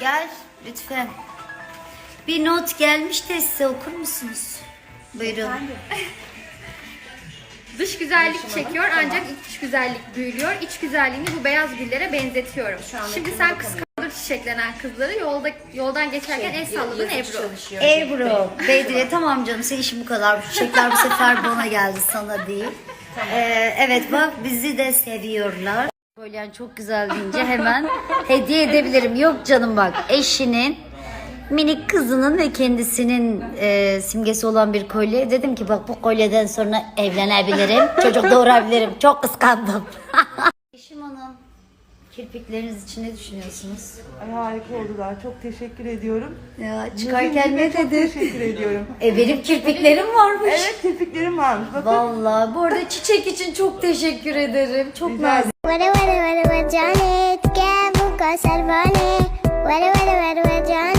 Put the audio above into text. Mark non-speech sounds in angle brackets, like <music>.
Gel lütfen. Bir not gelmiş de size okur musunuz? Buyurun. <laughs> Dış güzellik çekiyor ancak iç güzellik büyülüyor. İç güzelliğini bu beyaz güllere benzetiyorum. Şimdi sen kıskandır çiçeklenen kızları yolda yoldan geçerken el salladın Ebru. Ebru, <laughs> Bedriye tamam canım senin işin bu kadar. Bu çiçekler bu sefer bana geldi sana değil. Ee, evet bak bizi de seviyorlar. Kolyen çok güzel deyince hemen hediye edebilirim. Yok canım bak eşinin minik kızının ve kendisinin e, simgesi olan bir kolye. Dedim ki bak bu kolyeden sonra evlenebilirim. Çocuk doğurabilirim. Çok kıskandım. <laughs> Eşim hanım kirpikleriniz için ne düşünüyorsunuz? Ay, harika oldular. Çok teşekkür ediyorum. Ya çıkarken ne Çok dedi? teşekkür ediyorum. E benim kirpiklerim varmış. Evet kirpiklerim varmış. Bakın. Vallahi bu arada çiçek için çok teşekkür ederim. Çok Rica nazik. வர வர வருவ ஜானே கேபுக்கா சர்வானே வர வர வருவ ஜானே